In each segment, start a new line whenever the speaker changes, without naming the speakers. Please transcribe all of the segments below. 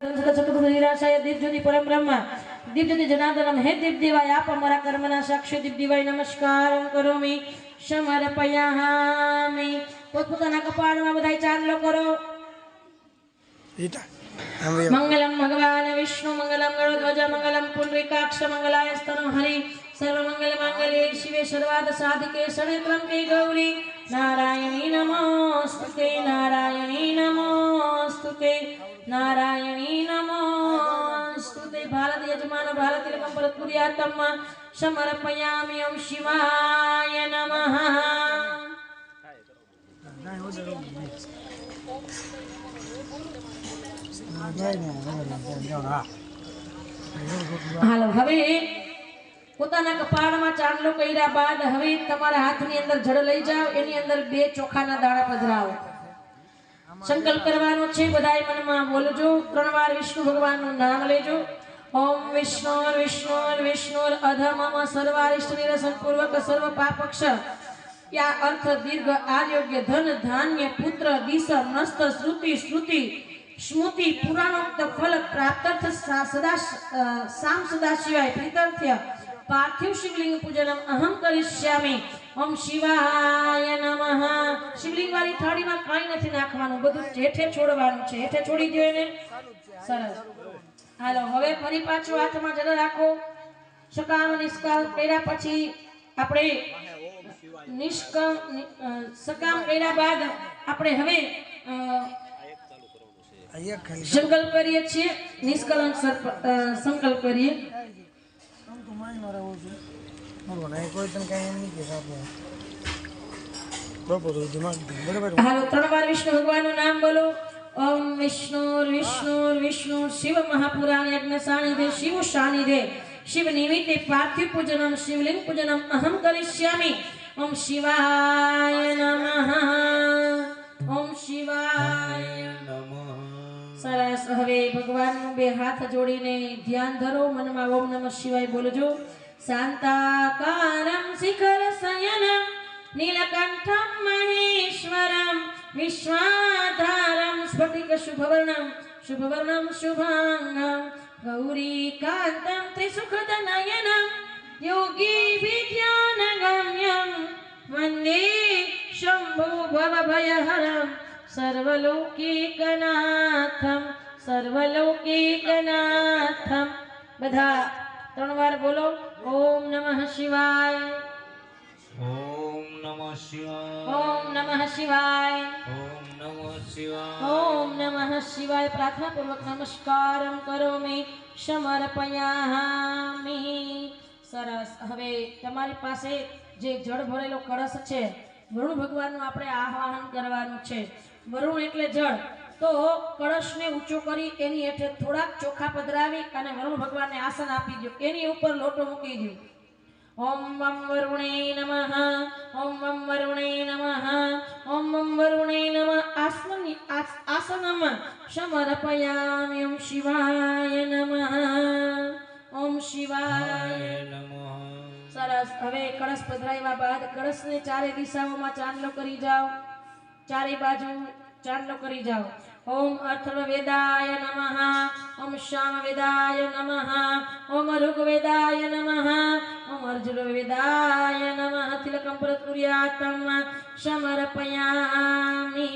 પરમ બ્રહ્મ દીપ જ્યોતિ જનાર્દનમ હે દીપ દેવાય આપ અમારા કર્મના સાક્ષી દીપ દેવાય નમસ્કારમ કરોમી સમર્પયામિ પોતપોતાના કપાળમાં બધાય ચાંદલો કરો. મંગલમ ભગવાન વિષ્ણુ મંગલમ ગરુડધ્વજ મંગલમ પુંડરીકાક્ષ મંગલાય સ્તનમ હરિ. સર્વમંગલ માંગલ્યે શિવે સર્વાર્થ સાધિકે શરણત્રંબકે ગૌરી નારાયણી નમોસ્તુતે નારાયણી નમોસ્તુતે નારાયણી નમોસ્તુતે ભારત યજમાન ભારત તિલકમ પરત્પુર્યાતમ સમર્પયામિ ઓમ શિવાય નમઃ હાલો હવે પોતાના કપાળમાં ચાંદલો કર્યા બાદ હવે તમારા હાથની અંદર જળ લઈ જાઓ, એની અંદર બે ચોખાના દાણા પધરાવો. સંકલ્પ કરવાનો છે, બધાય મનમાં બોલજો, ત્રણ વાર વિષ્ણુ ભગવાનનું નામ લેજો. ઓમ વિષ્ણુ વિષ્ણુ વિષ્ણુ અધમમ સર્વારિષ્ટ નિરસન પૂર્વક સર્વ પાપક્ષ યા અર્થ, દીર્ઘ, આરોગ્ય, ધન, ધાન્ય, પુત્ર, દિશ, મસ્ત, શ્રુતિ શ્રુતિ, સ્મૃતિ, પુરાણોક્ત ફલ પ્રાપ્તર્થ સદા સામ સદા સિવાય પ્રીતર્થ્ય પાર્થિવ શિવલિંગ પૂજનમ અહમ કરિષ્યામિ ઓમ શિવાય નમઃ શિવલિંગ વાળી થાળીમાં કાંઈ નથી નાખવાનું બધું હેઠે છોડવાનું છે હેઠે છોડી દો એને। સરસ। હાલો, હવે ફરી પાછો હાથમાં જરા રાખો। સકામ, નિષ્કામ કર્યા પછી આપણે નિષ્કામ સકામ કર્યા બાદ આપણે હવે સંકલ્પ કરીએ છીએ, નિષ્કલંક સંકલ્પ કરીએ। ત્રણ વિષ્ણુ ભગવાનનું નામ બોલો. ઓમ વિષ્ણુ શિવ મહાપુરાણ યજ્ઞ સાનિધ્ય શિવ સાનિધ્ય શિવ નિમિત્તે શિવાય નમઃ. ઓમ શિવાય સરસ. હવે ભગવાનનું બે હાથ જોડીને ધ્યાન ધરો, મનમાં ઓમ નમઃ શિવાય બોલજો. શાંતાકારમ શિખર શયનમ, નીલકંઠમ મહેશ્વરમ, વિશ્વાધારમ સ્ફટિક શુભવર્ણમ શુભવર્ણમ શુભાંગમ, ગૌરીકાંતમ ત્રિસુખદ નયનમ યોગી વિદ્યાનગમ્યમ વંદે શંભુ ભવભયહરમ સર્વલૌકિકનાથમ સર્વલૌકિકનાથમ. બધા ત્રણ વાર બોલો ઓમ નમઃ શિવાય.
ઓમ નમઃ શિવાય.
ઓમ નમઃ શિવાય.
ઓમ નમઃ શિવાય.
ઓમ નમઃ શિવાય. પ્રાર્થના પૂર્વક નમસ્કારમ કરોમિ સમર્પયામિ. સરસ. હવે તમારી પાસે જે જળ ભરેલો કળશ છે વરુણ ભગવાનનું આપણે આહ્વાન કરવાનું છે. વરુણ એટલે જળ. તો કળશને ઊંચો કરી એની હેઠે થોડાક ચોખા પધરાવી અને વરુણ ભગવાનને આસન આપી દો એની ઉપર લોટો મૂકી દો ઓમ વમ વરુણે નમઃ ઓમ વમ વરુણે નમઃ ઓમ વમ વરુણે નમઃ. આસન આસ- આસનમ સમર્પયામિ ઓમ શિવાય નમઃ. ઓમ શિવાય
નમઃ.
સરસ. હવે કળશ પધરાવ્યા બાદ કળશને ચારે દિશાઓમાં ચાંદલો કરી જાઓ. ચારે બાજુ ચાંદલો કરી જાઓ. ઓમ અથર્વવેદાય નમઃ, ઓમ સામવેદાય નમઃ, ઓમ ઋગ્વેદાય નમઃ, ઓમ અર્જુનવેદાય નમઃ. તિલકમ પ્રતુર્યાતમ સમર્પયામિ.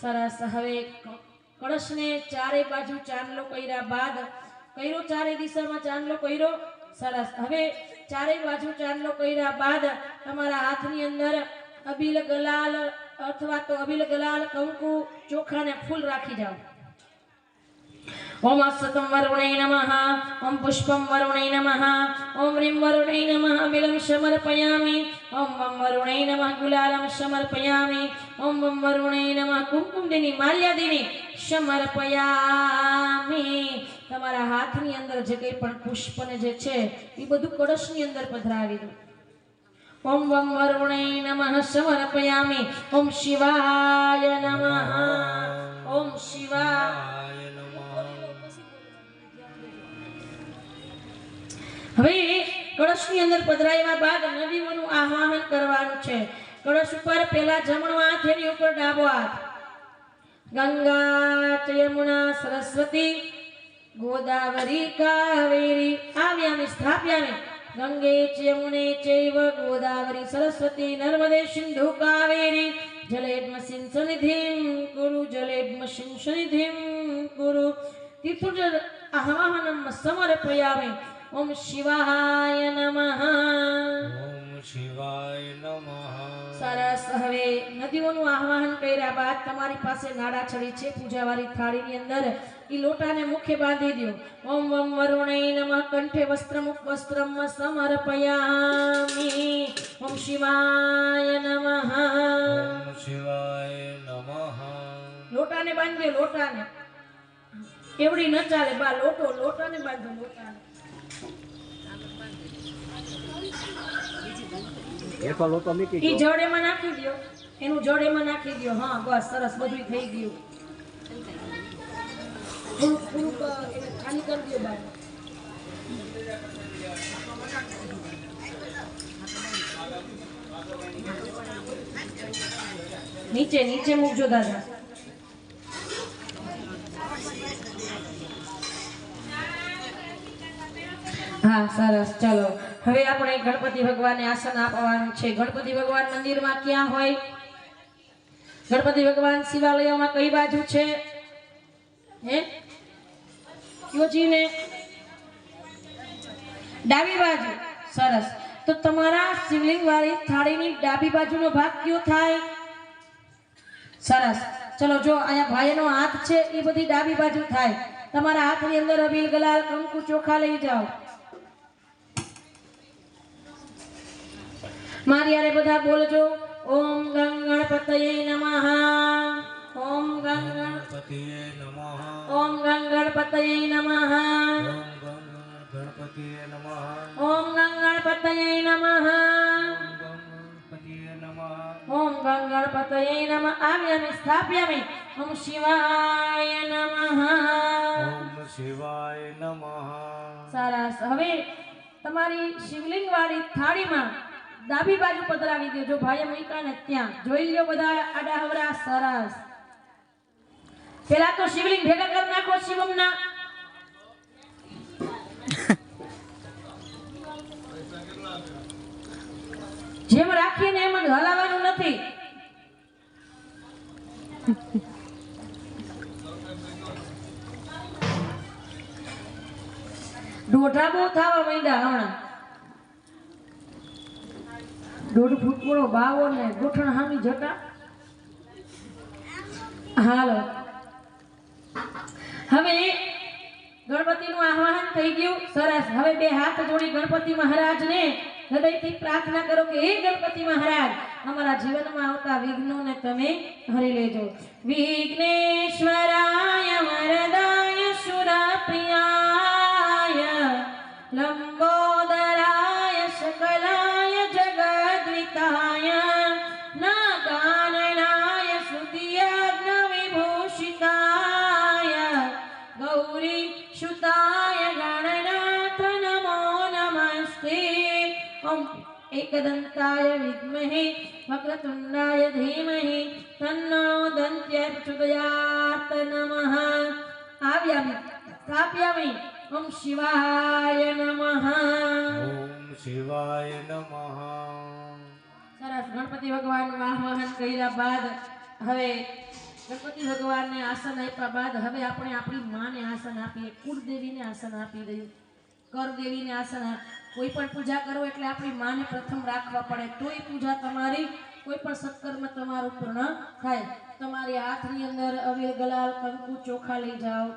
સરસ. હવે કળશને ચારે બાજુ ચાંદલો કર્યા બાદ કર્યો ચારે દિશામાં ચાંદલો કર્યો. સરસ. હવે ચારે બાજુ ચાંદલો કર્યા બાદ તમારા હાથની અંદર અબીલ ગલાલ અથવા તો અબિલ ગલાલ કંકુ ચોખા ને ફૂલ રાખી જાઓ. ઓમ અસતમ વરુણૈ નમઃ, ઓમ પુષ્પમ વરુણૈ નમઃ, ઓમ રીમ વરુણૈ નમઃ અબિલમ સમર્પયામિ, ઓમ વમ વરુણૈ નમઃ, ગુલાલમ સમર્પયામિ, ઓમ વમ વરુણૈ નમઃ કુમકુમદિની માલ્યાદિની સમર્પયામિ. તમારા હાથની અંદર જે કંઈ પણ પુષ્પને જે છે, એ બધું કળશની અંદર પધરાવી દો. વરુણે નમઃ સમર્પયામિ ઓમ શિવાય નમઃ ઓમ શિવાય
આય નમઃ
હવે કળશની અંદર પધરાવ્યા બાદ નદીઓનું આહ્વાન કરવાનું છે। કળશ ઉપર પેલા જમણો હાથ એની ઉપર ડાબો હાથ। ગંગા યમુના સરસ્વતી, ગોદાવરી, કાવેરી, આવ્યામી, સ્થાપ્યામિ गङ्गे च यमुने चैव गोदावरी सरस्वती नर्मदे सिन्धु कावेरी जले द्मसिं कुरु गुरु जलेमसिं कुरु। गुरु तितुज समर्पयामि। ॐ शिवाय
नमः। શિવાય નમઃ.
સરસ હવે નદીઓનું આહ્વાન કર્યા બાદ તમારી પાસે નાડા છડી છે પૂજાવાળી થાળીની અંદર એ લોટાને મુખે બાંધી દો ઓમ વમ વરુણે નમઃ કંઠે વસ્ત્રમ વસ્ત્રમ સમર્પયામિ. ઓમ શિવાય નમઃ.
શિવાય નમઃ.
લોટાને બાંધજો લોટાને. એવડી ન ચાલે બા લોટો લોટાને બાંધો લોટાને. ઈ જળ એમાં નાખી દયો. એનું જળ એમાં નાખી દયો. હા બસ સરસ બધું થઈ ગયું. થોડુંક થોડુંક એને ખાલી કરી દો બહાર નીચે નીચે મૂકજો દાદા. હા, સરસ. ચલો. હવે આપણે ગણપતિ ભગવાનને આસન આપવાનું છે. ગણપતિ ભગવાન મંદિરમાં ક્યાં હોય? ગણપતિ ભગવાન શિવાલયમાં કઈ બાજુ છે? હે? યોજીને ડાબી બાજુ. સરસ. તો તમારા શિવલિંગ વાળી થાળીની ડાબી બાજુનો ભાગ કયો થાય? સરસ. ચલો, જો અહીંયા ભાઈનો હાથ છે, એ બધી ડાબી બાજુ થાય. તમારા હાથની અંદર અબીલ ગલાલ, કંકુ ચોખા લઈ જાઓ. મારી યારે બધા બોલજો. ઓમ ગંગ ગણપતયે નમઃ. ઓમ ગંગ
ગણપતયે નમઃ.
ઓમ ગંગ ગણપતયે નમઃ.
ઓમ ગણ ગણપતિએ નમઃ.
ઓમ ગંગ ગણપતયે નમઃ.
ઓમ
ગંગ ગણપતયે નમઃ આવ્યામિ સ્થાપ્યામિ ઓમ શિવાય નમઃ.
ઓમ શિવાય નમઃ.
સરસ હવે તમારી શિવલિંગ વાળી થાળીમાં ડાબી બાજુ પધરાવી દેજો ભાઈએ મૂક્યા ને ત્યાં. જોઈ લ્યો બધા આડા હવરા સરસ. પેલા તો શિવલિંગ ભેગા કરી નાખો શિવમના. જેમ રાખીએ ને એમ જ હલાવવાનું નથી. દોઢા બહુ થવા માંડ્યા હમણાં. દોઢ ફૂટ બાવો ને ગોઠણ હામી જટા હાલો. હવે ગણપતિનું આહ્વાન થઈ ગયું. સરસ. હવે બે હાથ જોડી ગણપતિ મહારાજને હૃદયથી પ્રાર્થના કરો કે, હે ગણપતિ મહારાજ, અમારા જીવનમાં આવતા વિઘ્નોને તમે હરી લેજો. વિઘ્નેશ્વરાય વક્રતુંડાય વિદ્મહે વક્રતુંડાય ધીમહિ તન્નો દંત્યર્ચુદયાત નમઃ આવ્યામી સ્થાપ્યામી ઓમ શિવાય નમઃ ઓમ
શિવાય નમઃ
સરસ ગણપતિ ભગવાન વાહન કર્યા બાદ હવે ગણપતિ ભગવાનને આસન આપ્યા બાદ હવે આપણે આપણી માને આસન આપીએ કુળદેવીને આસન આપી દઈએ કરદેવીને આસન આપીએ કોઈ પણ પૂજા કરો એટલે આપણી માને પ્રથમ રાખવા પડે. તોય પૂજા તમારી કોઈ પણ સત્કર્મ તમારું પૂર્ણ થાય. તમારી હાથની અંદર અવીર ગલાલ, કંકુ ચોખા લઈ જાઓ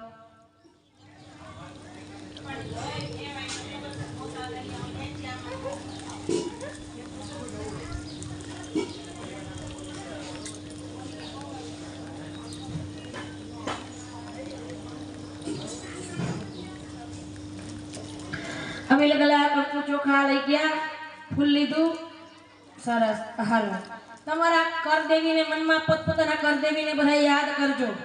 અમે લગલા કંકુ ચોખા લઈ ગયા. ફૂલ લીધું. સરસ. હાલો. તમારા કરદેવીને મનમાં પોતપોતાના કરદેવીને બધા યાદ કરજો.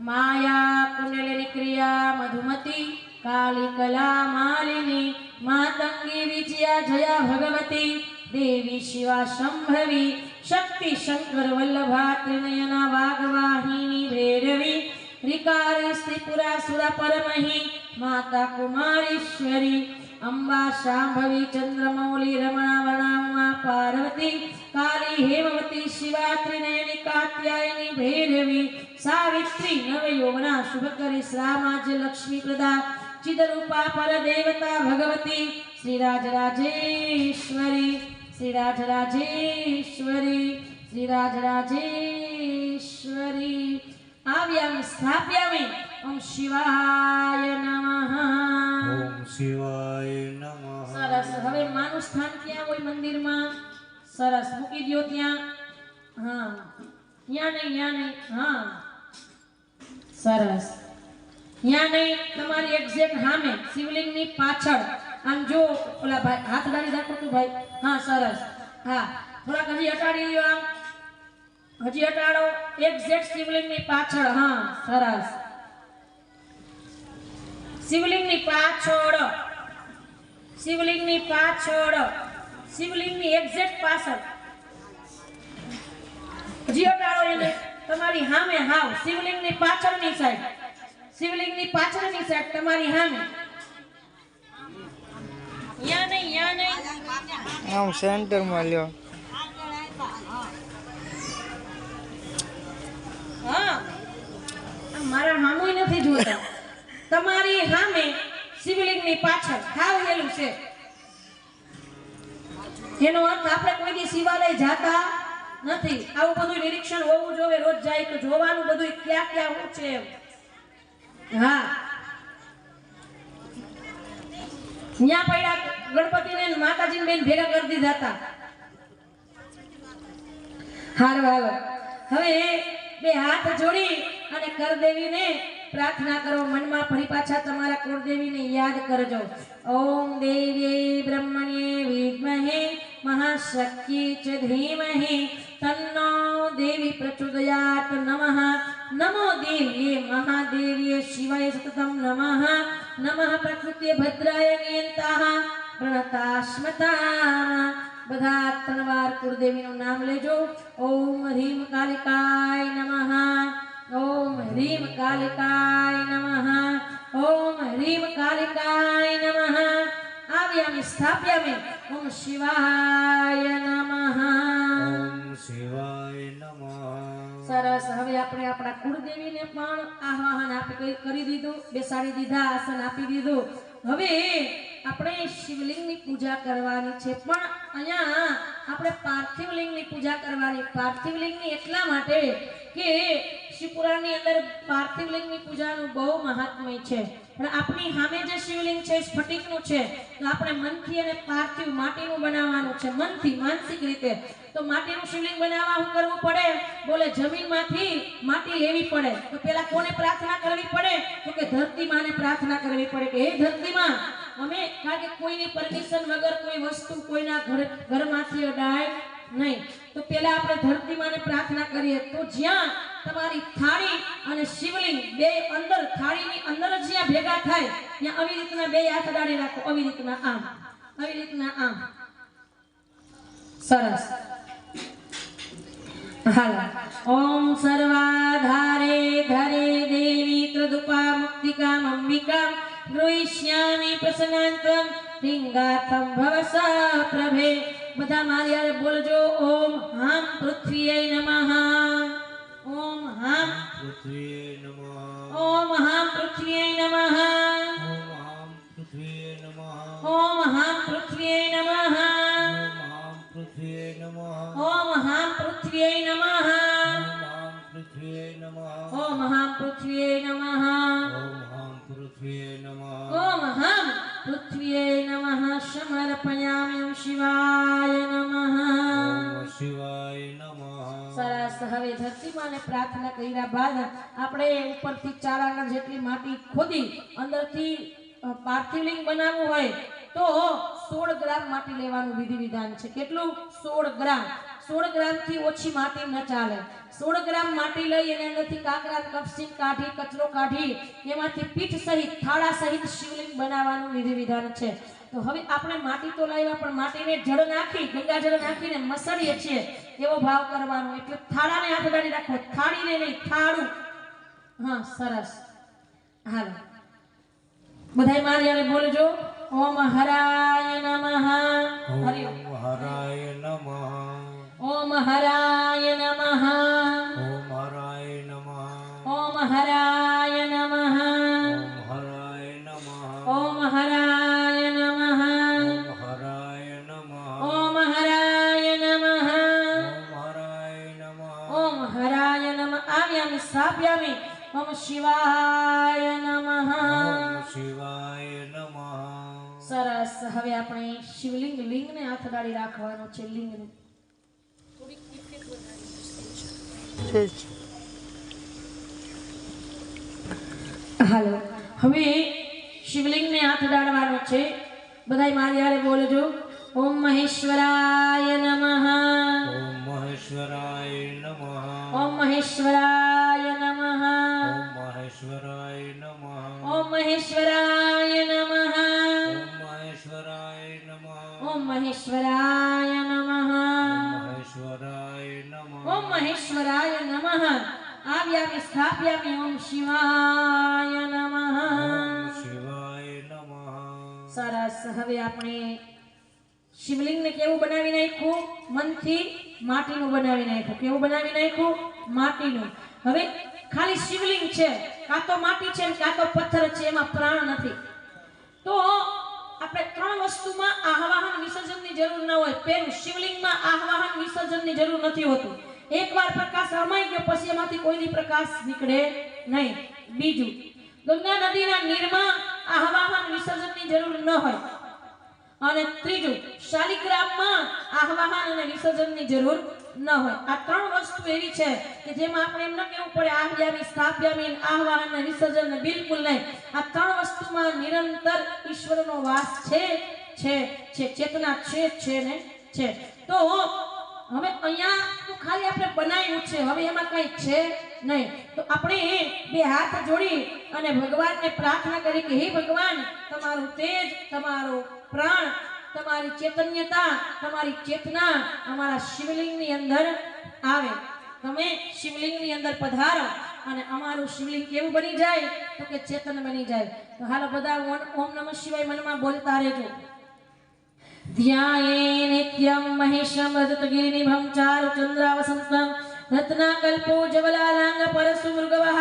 માયા કુંડલિની ક્રિયા મધુમતી કાલી કલા માલિની, માતંગી વિજયા જયા ભગવતી, દેવી શિવા સંભવી, શક્તિ શંકર વલ્લભા ત્રિનયના વાઘવાહિની ભૈરવી રિકારી ત્રિપુરા સુરા પરમહી, માતા કુમારીશ્વરી અંબા, શાંભવી, ચંદ્રમૌલી, રમણા વણામા પાર્વતી, કાલી, હેમવતી, શિવા ત્રિનયની કાત્યાયની, ભૈરવી, સાવિત્રી નવયૌવના શુભકરી શ્રામાજ લક્ષ્મી પ્રદા ચિદરૂપા, પરદેવતા, ભગવતી, શ્રીરાજરાજેશ્વરી શ્રીરાજરાજેશ્વરી શ્રીરાજરાજેશ્વરી. આવ્યામિ, સ્થાપ્યામિ. ઓમ શિવાય નમઃ.
ઓમ શિવાય નમઃ.
સરસ. હવે માનું સ્થાન ક્યાં હોય મંદિરમાં? સરસ. મૂકી દો ત્યાં. હા. ત્યાં નહીં ત્યાં નહીં. હા. સરસ. ત્યાં નહીં. તમારી એક્ઝેક્ટ સામે શિવલિંગની પાછળ. આમ જો ઓલા ભાઈ હાથ ડાળી રાખો તું ભાઈ. હા સરસ. હા. થોડાક હજી હટાડી દો આમ. હજી હટાડો. એક્ઝેક્ટ શિવલિંગની પાછળ. હા સરસ. શિવલિંગની પાછળ. શિવલિંગની પાછળ. શિવલિંગની એક્ઝેક્ટ પાછળ. જીઓટાળો એને તમારી સામે હાવ. શિવલિંગની પાછળની સાઈડ શિવલિંગની પાછળની સાઈડ તમારી સામે. યા નહીં યા નહીં.
આમ સેન્ટરમાં લ્યો.
હા. મારા મામુય નથી જોતા. તમારી સામે શિવલિંગની પાછળ હાવ હેલું છે. એનો અર્થ આપણે કોઈ દી શિવાલય જાતા નથી. આવું બધું નિરીક્ષણ હોવું જોઈએ, રોજ જાય તો જોવાનું બધું ક્યાં ક્યાં હું છે એમ. હા. ત્યાં પડ્યા ગણપતિને માતાજીને બેન ભેગા કરી દીધા હતા. હાર. હવે બે હાથ જોડી અને કરદેવીને પ્રાર્થના કરો, મનમાં ફરી પાછા તમારા કુળદેવીને યાદ કરજો. ઓમ દેવી બ્રહ્મણ્યે વિદ્મહે, મહાશક્તિ ચ ધીમહે. તન્નો દેવી પ્રચોદયાત નમઃ. નમો દેવ્યે મહાદેવીએ શિવાય સતતમ નમઃ. નમઃ પ્રકૃત્ય ભદ્રાય નિયંતાઃ પ્રણતાસ્મતા બધા ત્રણ વાર કુળદેવીનું નામ લેજો. ઓમ હ્રીમ કાલિકાય નમઃ. ઓમ હ્રીમ કાલિકાય નમઃ ઓમ હ્રીમ કાલિકાય નમઃ આવ્યામિ સ્થાપ્યામિ ઓમ શિવાય નમઃ
ઓમ શિવાય નમઃ
સરસ હવે આપણે આપણા કુળદેવીને પણ આહવાહન આપી કરી દીધું બેસાડી દીધા આસન આપી દીધું. હવે આપણે શિવલિંગની પૂજા કરવાની છે. પણ અહીંયા આપણે પાર્થિવલિંગની પૂજા કરવાની. પાર્થિવલિંગની એટલા માટે કે શિવપુરાણની અંદર પાર્થિવલિંગની પૂજાનું બહુ મહાત્મય છે. પણ આપણી સામે જે શિવલિંગ છે, સ્ફટિકનું છે, તો આપણે મનથી અને પાર્થિવ માટીનું બનાવવાનું છે. મનથી, માનસિક રીતે. તો માટીનું શિવલિંગ બનાવવા શું કરવું પડે? બોલે જમીનમાંથી માટી લેવી પડે. તો પેલા કોને પ્રાર્થના કરવી પડે? તો કે ધરતી માને પ્રાર્થના કરવી પડે કે, હે ધરતી માં અમે, કારણ કે કોઈની પરમિશન વગર કોઈ વસ્તુ કોઈના ઘર, ઘરમાંથી અડાય નહીં. તો પેલા આપણે ધરતી માને પ્રાર્થના કરીએ. તો જ્યાં તમારી થાળી અને શિવલિંગ બે અંદર, થાળીની અંદર જ્યાં ભેગા થાય, ત્યાં આવી રીતના બે હાથ અડાડી રાખો. આવી રીતના આમ. આવી રીતના આમ. સરસ. ઓમ સર્વાધારે ધરે દેવી ત્રદુપા મુક્તિકા અંબિકા. ગૃહિષ્યામિ પ્રસન્નાંતમ લિંગાથમ ભવસા પ્રભે. બધા મારી હારે બોલજો ઓમ હામ પૃથ્વીએ નમઃ. ઓમ હામ
પૃથ્વીએ નમઃ
ઓમ હામ પૃથ્વીએ નમઃ.
ઓમ
હામ પૃથ્વીએ નમઃ.
ઓમ
હામ પૃથ્વીએ નમઃ.
ઓમ
હામ પૃથ્વીએ નમઃ.
ઓમ
પ્રાર્થના કર્યા બાદ આપણે ઉપરથી ચાર આંગણ જેટલી માટી ખોદી, અંદરથી પાર્થિવલિંગ બનાવવું હોય તો સોળ ગ્રામ માટી લેવાનું વિધિ વિધાન છે. કેટલું? સોળ ગ્રામ. સોળ ગ્રામથી ઓછી માટી ન ચાલે. સોળ ગ્રામ માટી લઈ અને અંદરથી કાકરા કપસીન કાઢી, કચરો કાઢી, એમાંથી પીઠ સહિત, થાળા સહિત શિવલિંગ બનાવવાનું વિધિ વિધાન છે. તો હવે આપણે માટી તો લાવ્યા પણ માટીને જળ નાખી ગંગાજળ નાખીને મસળીએ છીએ. એવો ભાવ કરવાનો. એટલે થાળાને હાથ અડાડી રાખો. થાળીને નહીં થાળું. હા સરસ. હાલ. બધાય મારી બોલજો. ઓમ હરાય નમઃ. હરિ ઓમ.
ઓમ હરાય નમઃ.
ઓમ હરાય નમઃ. છે હાલો હવે શિવલિંગને હાથ ડાળવાનો છે. બધાય મારી હારે બોલજો. ઓમ મહેશ્વરાય નમઃ.
ઓમ મહેશ્વરાય નમઃ.
ઓમ મહેશ્વરાય નમઃ.
ઓમ મહેશ્વરાય નમઃ.
ઓમ મહેશ્વરાય નમઃ.
ઓમ મહેશ્વરાય નમઃ.
ઓમ મહેશ્વરાય નમઃ.
મહેશ્વરાય નમઃ
ઓમ મહેશ્વરાય નમઃ। આવ્યામી સ્થાપ્યામી ઓમ શિવાય નમઃ।
શિવાય નમઃ।
સરસ હવે આપણે શિવલિંગને કેવું બનાવી નાખ્યું? મનથી માટીનું બનાવી નાખ્યું. કેવું બનાવી નાખ્યું? માટીનું. હવે ખાલી શિવલિંગ છે. કાં તો માટી છે કાં તો પથ્થર છે એમાં પ્રાણ નથી. તો આપણે ત્રણ વસ્તુમાં આહવાહન વિસર્જનની જરૂર ન હોય. પહેલું શિવલિંગમાં આહવાહન વિસર્જનની જરૂર નથી હોતું. એકવાર પ્રકાશ રમાય ગયો, પછી એમાંથી કોઈની પ્રકાશ નીકળે નહીં. બીજું, ગંગા નદીના નીરમાં હવામાન વિસર્જનની જરૂર ન હોય. અને ત્રીજું, શાલિગ્રામમાં આહવાહન અને વિસર્જનની જરૂર ન હોય. આ ત્રણ વસ્તુ એવી છે કે જેમાં આપણે એમ ન કહેવું પડે, આહ્યામી, સ્થાપ્યામી અને આહવાહન અને વિસર્જન બિલકુલ નહીં. આ ત્રણ વસ્તુમાં નિરંતર ઈશ્વરનો વાસ છે છે છે. ચેતના છે છે ને છે. તો હવે અહીંયા તો ખાલી આપણે બનાવ્યું છે. હવે એમાં કંઈ છે નહીં. તો આપણે બે હાથ જોડી અને ભગવાનને પ્રાર્થના કરી કે, હે ભગવાન, તમારું તેજ, તમારો પ્રાણ, તમારી ચેતન્યતા, તમારી ચેતના અમારા શિવલિંગની અંદર આવે. તમે શિવલિંગની અંદર પધારો અને અમારું શિવલિંગ કેવું બની જાય તો કે ચેતન બની જાય. તો હાલો બધા ઓમ- નમઃ શિવાય મનમાં બોલતા રહેજો. ध्याये नित्यं महिशं रजतगिरिनिभं चारुचन्द्रावसन्तं रत्नाकल्पो जगलापरसु भृगवः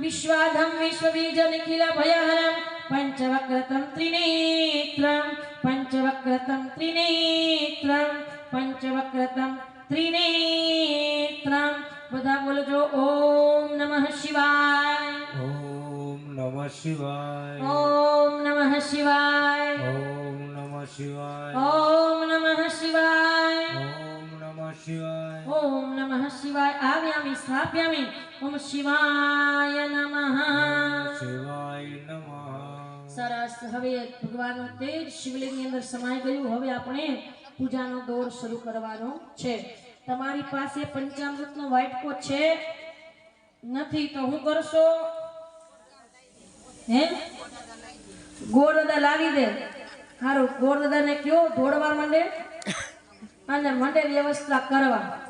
विश्वाधं विश्वबीजनिखिलभयहरं पञ्चवक्रतं त्रिनेत्रं पञ्चवक्रतं त्रिनेत्रं पञ्चवक्रतं त्रिनेत्रं ॐ नमः शिवाय। નમઃ શિવાય
ઓમ નમઃ શિવાય
ઓમ નમઃ શિવાય
ઓમ નમઃ શિવાય
ઓમ નમઃ શિવાય
ઓમ નમઃ શિવાય
આવ્યામિ સ્થાપ્યામિ ઓમ શિવાય નમઃ
શિવાય નમઃ
સરસ હવે ભગવાનનો તેજ શિવલિંગની અંદર સમાઈ ગયું. હવે આપણે પૂજાનો દોર શરૂ કરવાનો છે. તમારી પાસે પંચામૃતનો વાટકો છે. નથી તો હું કરશો? હે? ગોળદાદા લાવી દે. સારું ગોળ ગોળદાદાને કયો દોડવા માંડે? અને મંડે વ્યવસ્થા કરવા.